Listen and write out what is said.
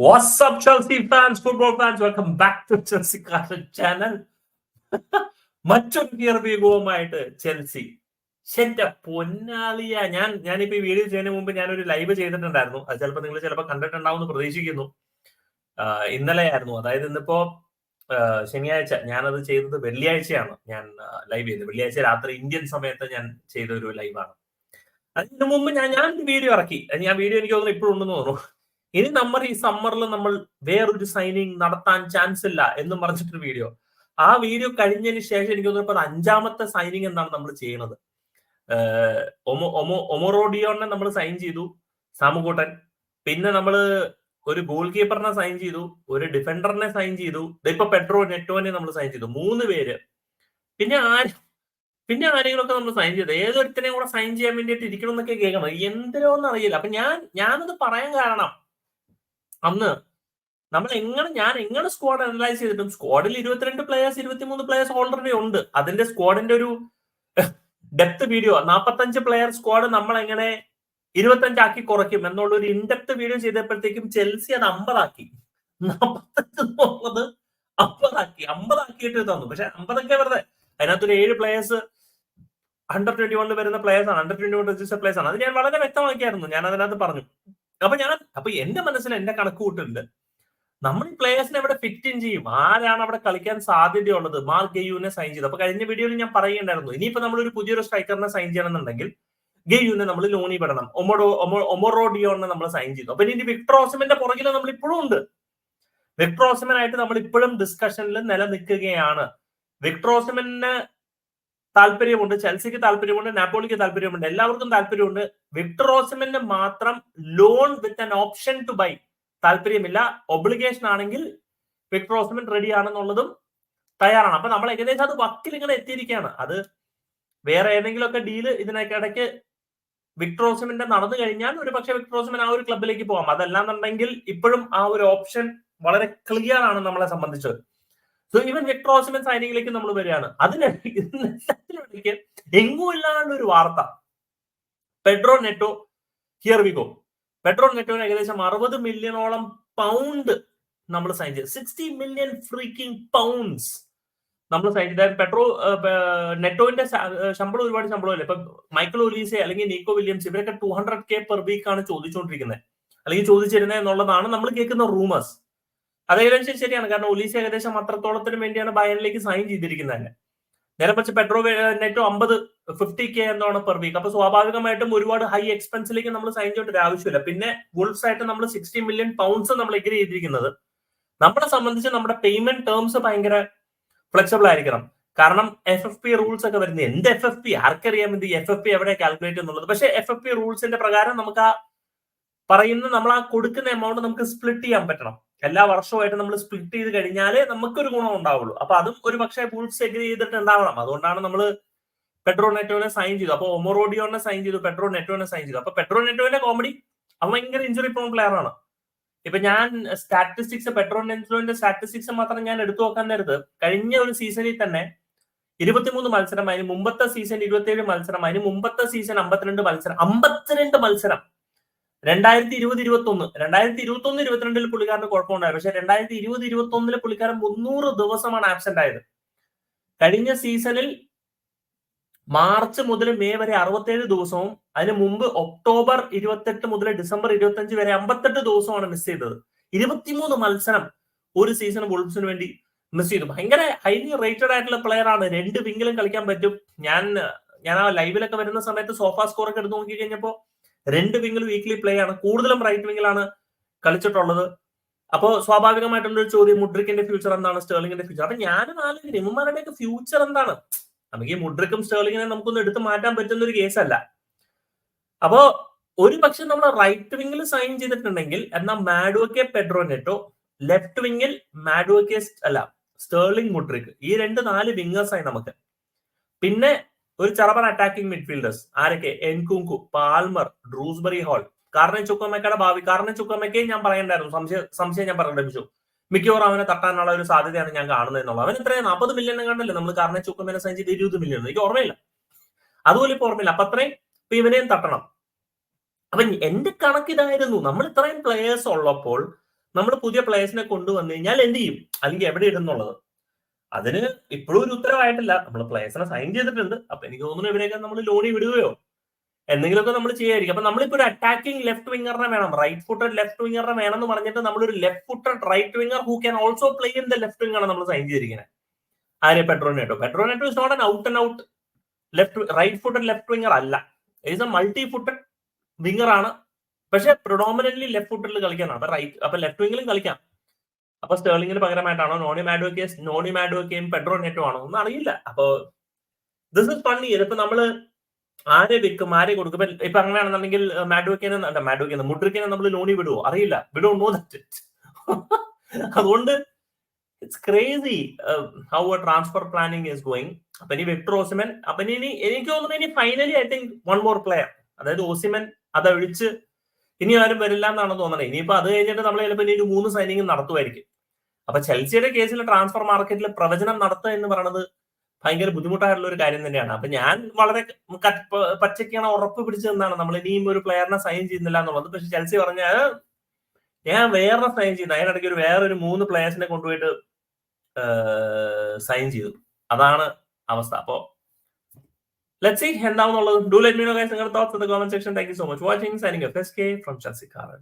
Up, Chelsea fans, football fans? Welcome back to Chelsea Carson channel. മറ്റൊരു ഗീർബീകവുമായിട്ട് Chelsea എന്റെ പൊന്നാളിയ. ഞാൻ ഞാനിപ്പോ ഈ വീഡിയോ ചെയ്യുന്നതിന് മുമ്പ് ഞാനൊരു ലൈവ് ചെയ്തിട്ടുണ്ടായിരുന്നു. അത് ചിലപ്പോൾ നിങ്ങൾ ചിലപ്പോൾ കണ്ടിട്ടുണ്ടാവും എന്ന് പ്രതീക്ഷിക്കുന്നു. ഇന്നലെ ആയിരുന്നു അതായത് ഇന്നിപ്പോ ശനിയാഴ്ച ഞാനത് ചെയ്തത് വെള്ളിയാഴ്ചയാണ് ഞാൻ ലൈവ് ചെയ്തത് വെള്ളിയാഴ്ച രാത്രി ഇന്ത്യൻ സമയത്ത് ഞാൻ ചെയ്ത ഒരു ലൈവാണ് അതിനു മുമ്പ് ഞാൻ ഞാൻ വീഡിയോ ഇറക്കി. ഞാൻ വീഡിയോ എനിക്ക് തോന്നുന്നു ഇപ്പോഴും ഉണ്ടെന്ന് തോന്നുന്നു. ഇനി നമ്മൾ ഈ സമ്മറിൽ നമ്മൾ വേറൊരു സൈനിങ് നടത്താൻ ചാൻസ് ഇല്ല എന്ന് പറഞ്ഞിട്ടൊരു വീഡിയോ ആ വീഡിയോ കഴിഞ്ഞതിന് ശേഷം എനിക്ക് തോന്നുന്നു അഞ്ചാമത്തെ സൈനിങ് എന്താണ് നമ്മൾ ചെയ്യണത്. ഒമോ ഒമോ ഒമോറോഡിയോനെ നമ്മൾ സൈൻ ചെയ്തു സാമുകൂട്ടൻ. പിന്നെ നമ്മൾ ഒരു ഗോൾ കീപ്പറിനെ സൈൻ ചെയ്തു ഒരു ഡിഫൻഡറിനെ സൈൻ ചെയ്തു. ഇപ്പൊ പെട്രോ നെറ്റോനെ നമ്മൾ സൈൻ ചെയ്തു മൂന്ന് പേര്. പിന്നെ ആര് പിന്നെ ആരെങ്കിലുമൊക്കെ നമ്മൾ സൈൻ ചെയ്തു. ഏതൊരുത്തനെയും കൂടെ സൈൻ ചെയ്യാൻ വേണ്ടിയിട്ട് ഇരിക്കണം എന്നൊക്കെ കേൾക്കണം. എന്തിനോന്ന് അറിയില്ല അപ്പൊ ഞാൻ ഞാനത് പറയാൻ കാരണം അന്ന് നമ്മൾ എങ്ങനെ ഞാൻ എങ്ങനെ സ്ക്വാഡ് അനലൈസ് ചെയ്തിട്ടും സ്ക്വാഡിൽ ഇരുപത്തിരണ്ട് പ്ലേയേഴ്സ് ഇരുപത്തിമൂന്ന് പ്ലേയേഴ്സ് ഓൾറെഡി ഉണ്ട്. അതിന്റെ സ്ക്വാഡിന്റെ ഒരു ഡെപ്ത് വീഡിയോ നാൽപ്പത്തഞ്ച് പ്ലെയർ സ്ക്വാഡ് നമ്മൾ എങ്ങനെ ഇരുപത്തഞ്ചാക്കി കുറയ്ക്കും എന്നുള്ള ഒരു ഇൻഡെപ്ത് വീഡിയോ ചെയ്തപ്പോഴത്തേക്കും ചെൽസി അത് അമ്പതാക്കി. നാൽപ്പത്തഞ്ച് എന്നുള്ളത് അമ്പതാക്കി. അമ്പതാക്കിയിട്ട് തന്നു. പക്ഷെ അമ്പതൊക്കെ വെറുതെ. അതിനകത്തൊരു ഏഴ് പ്ലേയേഴ്സ് അണ്ടർ ട്വന്റി വണ്ണിൽ വരുന്ന പ്ലേയേഴ്സ് ആണ്. Under twenty one register players ആണ്. അത് ഞാൻ വളരെ വ്യക്തമാക്കിയായിരുന്നു. ഞാൻ അതിനകത്ത് പറഞ്ഞു. അപ്പൊ ഞാൻ അപ്പൊ എന്റെ മനസ്സിൽ എന്റെ കണക്ക് കൂട്ടുന്നുണ്ട് നമ്മൾ ഈ പ്ലേയേഴ്സിനെ എവിടെ ഫിറ്റ് ഇൻ ചെയ്യും. ആരാണ് അവിടെ കളിക്കാൻ സാധ്യതയുള്ളത്? മാർക്ക് ഗെയ്യൂനെ സൈൻ ചെയ്ത്. അപ്പൊ കഴിഞ്ഞ വീഡിയോയിൽ ഞാൻ പറയുന്നുണ്ടായിരുന്നു ഇനിയിപ്പോ നമ്മൾ ഒരു പുതിയൊരു സ്ട്രൈക്കറിനെ സൈൻ ചെയ്യണമെന്നുണ്ടെങ്കിൽ ഗെയ്യൂനെ നമ്മൾ ലോണി പെടണം ഒമോഡോ ഒമോറോഡിയോനെ നമ്മൾ സൈൻ ചെയ്തു. അപ്പൊ ഇനി വിക്ടർ ഓസമിന്റെ പുറകിൽ നമ്മൾ ഇപ്പോഴും ഉണ്ട്. വിക്ടർ ഓസമനായിട്ട് നമ്മൾ ഇപ്പോഴും ഡിസ്കഷനിൽ നിലനിൽക്കുകയാണ്. വിക്ടർ ഓസമന് താല്പര്യമുണ്ട് ചെൽസിക്ക് താല്പര്യമുണ്ട് നാപ്പോളിക്ക് താല്പര്യമുണ്ട് എല്ലാവർക്കും താല്പര്യമുണ്ട്. വിക്ടർ റോസമിന് മാത്രം loan with an option to buy താല്പര്യമില്ല. ഒബ്ലിഗേഷൻ ആണെങ്കിൽ വിക്ടർ ഓസമൻ റെഡി ആണെന്നുള്ളതും തയ്യാറാണ്. അപ്പൊ നമ്മൾ ഏകദേശം അത് വക്കിൽ ഇങ്ങനെ എത്തിയിരിക്കുകയാണ്. അത് വേറെ ഏതെങ്കിലുമൊക്കെ ഡീൽ ഇതിനൊക്കെ വിക്ടർ റോസമിന്റെ നടന്നു കഴിഞ്ഞാൽ ഒരു പക്ഷേ വിക്ടർ ഓസമൻ ആ ഒരു ക്ലബിലേക്ക് പോകാം അതല്ലാന്നുണ്ടെങ്കിൽ ഇപ്പോഴും ആ ഒരു ഓപ്ഷൻ വളരെ ക്ലിയർ ആണ് നമ്മളെ സംബന്ധിച്ച്. സോ ഈവൻ വിക്ടർ ഓസമൻ സൈനിങ്ങിലേക്ക് നമ്മൾ വരികയാണ്. അതിനിടയ്ക്ക് എങ്ങും ഇല്ലാണ്ട് ഒരു വാർത്ത. Pedro Neto here we go Pedro നെറ്റോന് ഏകദേശം അറുപത് മില്യണോളം പൗണ്ട് നമ്മൾ സൈൻ ചെയ്തു. സിക്സ്റ്റി മില്യൺ ഫ്രീക്കിംഗ് പൗണ്ട്സ് നമ്മൾ സൈൻ ചെയ്ത. പെട്രോ നെറ്റോന്റെ ശമ്പളം ഒരുപാട് ശമ്പളമല്ലേ? ഇപ്പൊ മൈക്കിൾ ഒലീസെ അല്ലെങ്കിൽ നീക്കോ വില്യംസ് ഇവരൊക്കെ two hundred K per week ആണ് ചോദിച്ചുകൊണ്ടിരിക്കുന്നത് അല്ലെങ്കിൽ ചോദിച്ചിരുന്നത് എന്നുള്ളതാണ് നമ്മൾ കേൾക്കുന്ന റൂമേഴ്സ് അത് ഏകദേശം ശരിയാണ്. കാരണം ഒലീസ് ഏകദേശം അത്രത്തോളത്തിന് വേണ്ടിയാണ് ബയനിലേക്ക് സൈൻ ചെയ്തിരിക്കുന്നത് തന്നെ. നേരെ പക്ഷെ പെട്രോ നെറ്റോ അമ്പത് ഫിഫ്റ്റി കെ എന്നാണ് പെർ വീക്ക് അപ്പൊ സ്വാഭാവികമായിട്ടും ഒരുപാട് ഹൈ എക്സ്പെൻസിലേക്ക് നമ്മൾ സൈൻ ചെയ്യേണ്ട ആവശ്യമില്ല. പിന്നെ ഗുൾഫ്സ് ആയിട്ട് നമ്മൾ സിക്സ്റ്റി മില്യൺ പൗണ്ട്സ് നമ്മൾ എഗ്രി ചെയ്തിരിക്കുന്നത്. നമ്മളെ സംബന്ധിച്ച് നമ്മുടെ പേയ്മെന്റ് ടേംസ് ഭയങ്കര ഫ്ലെക്സിബിൾ ആയിരിക്കണം. കാരണം എഫ് എഫ് പി റൂൾസ് ഒക്കെ വരുന്നത് എന്ത് എഫ് എഫ് പി ആർക്കറിയാം ഇത് എഫ് എഫ് പി എവിടെ കാൽക്കുലേറ്റ് എന്നുള്ളത് പക്ഷെ എഫ് എഫ് പി റൂൾസിന്റെ പ്രകാരം നമുക്ക് ആ പറയുന്ന നമ്മൾ ആ കൊടുക്കുന്ന എമൗണ്ട് നമുക്ക് സ്പ്ലിറ്റ് ചെയ്യാൻ പറ്റണം. എല്ലാ വർഷവുമായിട്ട് നമ്മൾ സ്പ്ലിറ്റ് ചെയ്ത് കഴിഞ്ഞാലേ നമുക്കൊരു ഗുണം ഉണ്ടാവുള്ളൂ. അപ്പൊ അതും ഒരു പക്ഷേ ബൂൾസ് എഗ്രി ചെയ്തിട്ട് ഉണ്ടാവണം. അതുകൊണ്ടാണ് നമ്മൾ പെട്രോ നെറ്റോനെ സൈൻ ചെയ്തു. അപ്പൊ ഒമോറോഡിയോനെ സൈൻ ചെയ്തു. പെട്രോ നെറ്റോനെ സൈൻ ചെയ്തു. അപ്പൊ പെട്രോ നെറ്റോന്റെ കോമഡി അവൻ ഭയങ്കര ഇഞ്ചുറി പ്രോൺ പ്ലെയർ ആണ്. ഇപ്പൊ ഞാൻ സ്റ്റാറ്റിസ്റ്റിക്സ് പെട്രോ നെറ്റോന്റെ സ്റ്റാറ്റിസ്റ്റിക്സ് മാത്രം ഞാൻ എടുത്തു നോക്കാൻ നേരത്ത് കഴിഞ്ഞ ഒരു സീസണിൽ തന്നെ ഇരുപത്തിമൂന്ന് മത്സരം അതിന് മുമ്പത്തെ സീസൺ ഇരുപത്തിയേഴ് മത്സരം അതിന് മുമ്പത്തെ സീസൺ അമ്പത്തിരണ്ട് മത്സരം അമ്പത്തിരണ്ട് മത്സരം രണ്ടായിരത്തി ഇരുപത് ഇരുപത്തി ഒന്ന് രണ്ടായിരത്തി ഇരുപത്തി ഒന്ന് ഇരുപത്തിരണ്ടിൽ പുള്ളിക്കാരന് കുഴപ്പമുണ്ടായി. പക്ഷെ രണ്ടായിരത്തി ഇരുപത് ഇരുപത്തി ഒന്നിൽ പുള്ളിക്കാരൻ മുന്നൂറ് ദിവസമാണ് ആബ്സെന്റ് ആയത്. കഴിഞ്ഞ സീസണിൽ മാർച്ച് മുതൽ മെയ് വരെ അറുപത്തേഴ് ദിവസവും അതിന് മുമ്പ് ഒക്ടോബർ ഇരുപത്തെട്ട് മുതൽ ഡിസംബർ ഇരുപത്തഞ്ച് വരെ അമ്പത്തെട്ട് ദിവസമാണ് മിസ് ചെയ്തത്. ഇരുപത്തിമൂന്ന് മത്സരം ഒരു സീസൺ വുൾഫ്സിന് വേണ്ടി മിസ് ചെയ്തു. ഭയങ്കര ഹൈലി റേറ്റഡ് ആയിട്ടുള്ള പ്ലെയർ ആണ്. രണ്ട് വിങ്ങിലും കളിക്കാൻ പറ്റും. ഞാൻ ഞാൻ ആ ലൈവിലൊക്കെ വരുന്ന സമയത്ത് സോഫ സ്കോർ ഒക്കെ എടുത്ത് നോക്കി കഴിഞ്ഞപ്പോ രണ്ട് വിങ്ങിൽ വീക്ക്ലി പ്ലേ ആണ്. കൂടുതലും റൈറ്റ് വിങ്ങിലാണ് കളിച്ചിട്ടുള്ളത്. അപ്പോ സ്വാഭാവികമായിട്ടുള്ള ഒരു ചോദ്യം മുഡ്രിക്കിന്റെ ഫ്യൂച്ചർ എന്താണ് സ്റ്റേർലിംഗിന്റെ ഫ്യൂച്ചർ അപ്പൊ ഞാനും ആലോചിക്കും ഇമ്മമാരുടെയൊക്കെ ഫ്യൂച്ചർ എന്താണ്? നമുക്ക് ഈ മുഡ്രിക്കും സ്റ്റേർലിങ്ങിനെ നമുക്കൊന്ന് എടുത്തു മാറ്റാൻ പറ്റുന്ന ഒരു കേസല്ല അപ്പോ ഒരു പക്ഷെ നമ്മൾ റൈറ്റ് വിങ്ങിൽ സൈൻ ചെയ്തിട്ടുണ്ടെങ്കിൽ എന്നാൽ മാഡുവക്കെ പെഡ്രോ നെറ്റോ ലെഫ്റ്റ് വിങ്ങിൽ മാഡുവക്കെ അല്ല സ്റ്റേർലിംഗ് മുഡ്രിക് ഈ രണ്ട് നാല് വിങ്ങേഴ്സായി നമുക്ക്. പിന്നെ ഒരു ചറബർ അറ്റാക്കിംഗ് മിഡ്ഫീൽഡേഴ്സ് ആരൊക്കെ? എൻകുങ്കു പാൽമർ ഡ്രൂസ്ബറി ഹോൾ കാരണം ചുക്കമ്മക്കയുടെ ഭാവി. കാരണം ചുക്കമ്മയ്ക്ക് ഞാൻ പറയണ്ടായിരുന്നു. സംശയം സംശയം ഞാൻ പ്രകടിപ്പിച്ചു മിക്കവാറും അവനെ തട്ടാനുള്ള ഒരു സാധ്യതയാണ് ഞാൻ കാണുന്നത് എന്നുള്ളത്. അവൻ ഇത്രയും നാൽപ്പത് മില്യൺ കണ്ടല്ലേ നമ്മൾ കാരണം ചുക്കമ്മനെ സൈൻ ഇരുപത് മില്യൺ എനിക്ക് ഓർമ്മയില്ല. അതുപോലെ ഇപ്പൊ ഓർമ്മയില്ല. അപ്പൊ അത്രയും ഇപ്പൊ ഇവനെയും തട്ടണം. അപ്പൊ എന്റെ കണക്കിതായിരുന്നു നമ്മൾ ഇത്രയും പ്ലേയേഴ്സ് ഉള്ളപ്പോൾ നമ്മൾ പുതിയ പ്ലേയേഴ്സിനെ കൊണ്ടുവന്നു കഴിഞ്ഞാൽ എന്ത് ചെയ്യും? അല്ലെങ്കിൽ എവിടെ ഇടുന്നുള്ളത് അതിന് ഇപ്പോഴും ഒരു ഉത്തരവായിട്ടില്ല. നമ്മൾ പ്ലേസിനെ സൈൻ ചെയ്തിട്ടുണ്ട്. അപ്പൊ എനിക്ക് തോന്നുന്നു ഇവരെയൊക്കെ നമ്മൾ ലോണി വിടുകയോ എന്തെങ്കിലുമൊക്കെ നമ്മൾ ചെയ്യായിരിക്കും. അപ്പൊ നമ്മളിപ്പോ ഒരു അറ്റാക്കിംഗ് ലെഫ്റ്റ് വിംഗറിനെ വേണം. റൈറ്റ് ഫുട്ടഡ് ലെഫ്റ്റ് വിംഗറിനെ വേണം എന്ന് പറഞ്ഞിട്ട് നമ്മളൊരു left footed right winger who can also play in the left വിങ്ങാണ് നമ്മൾ സൈൻ ചെയ്തിരിക്കുന്നത് ആരെ Pedro Neto Pedro Neto is not an out and out left right footed left winger അല്ല. Is a multi footed winger ആണ്. പക്ഷെ പ്രൊഡോമിനന്റ്ലി left ഫുട്ടിൽ കളിക്കാനാണ്. അപ്പൊ right അപ്പൊ left വിംഗിലും കളിക്കാം. അപ്പൊ സ്റ്റേർലിംഗിന് പകരമായിട്ടാണോ നോണി മാഡോക്കെ നോണി മാഡോക്കെയും പെട്രോ നെറ്റോ ആണോ ഒന്നും അറിയില്ല. അപ്പൊ ദിസ് ഇസ് പണി ഇതിപ്പോ നമ്മൾ ആരെ വിൽക്കും ആരെ കൊടുക്കും? ഇപ്പൊ അങ്ങനെയാണെന്നുണ്ടെങ്കിൽ മാഡോക്കേനെ മാഡോക്കേനെ മുഡ്രിക്കിനെ നമ്മൾ ലോണി വിടുവോ? അറിയില്ല. വിടോ നോ ദറ്റ് അതുകൊണ്ട് it's crazy how a transfer planning is going അപ്പൊ ഇനി വിക്ടർ ഓസിമൻ അപ്പൊ ഇനി എനിക്ക് തോന്നുന്നു ഇനി finally I think one more player അതായത് ഓസിമൻ അതൊഴിച്ച് ഇനി ആരും വരില്ല എന്നാണ് തോന്നുന്നത് ഇനിയിപ്പോ അത് കഴിഞ്ഞിട്ട് നമ്മൾ ചിലപ്പോൾ ഇനി ഒരു മൂന്ന് സൈനിങ് നടത്തുമായിരിക്കും. അപ്പൊ ചെൽസിയുടെ കേസിൽ ട്രാൻസ്ഫർ മാർക്കറ്റിൽ പ്രവചനം നടത്തുക എന്ന് പറയുന്നത് ഭയങ്കര ബുദ്ധിമുട്ടായിട്ടുള്ള ഒരു കാര്യം തന്നെയാണ്. അപ്പൊ ഞാൻ വളരെ പച്ചക്കാണ് ഉറപ്പ് പിടിച്ചതെന്നാണ് നമ്മൾ ഇനിയും ഒരു പ്ലെയറിനെ സൈൻ ചെയ്യുന്നില്ല എന്നുള്ളത്. പക്ഷെ ചെൽസി പറഞ്ഞ ഞാൻ വേറെ സൈൻ ചെയ്യുന്നു. അതിനിടയ്ക്ക് ഒരു വേറൊരു മൂന്ന് പ്ലെയേഴ്സിനെ കൊണ്ടുപോയിട്ട് സൈൻ ചെയ്തു. അതാണ് അവസ്ഥ. അപ്പോ ലെറ്റ് സി എന്താണെന്നുള്ളത് do let me know guys നിങ്ങളുടെ thoughts in the comment section thank you so much watching signing F S K from ചസിക്കാരൻ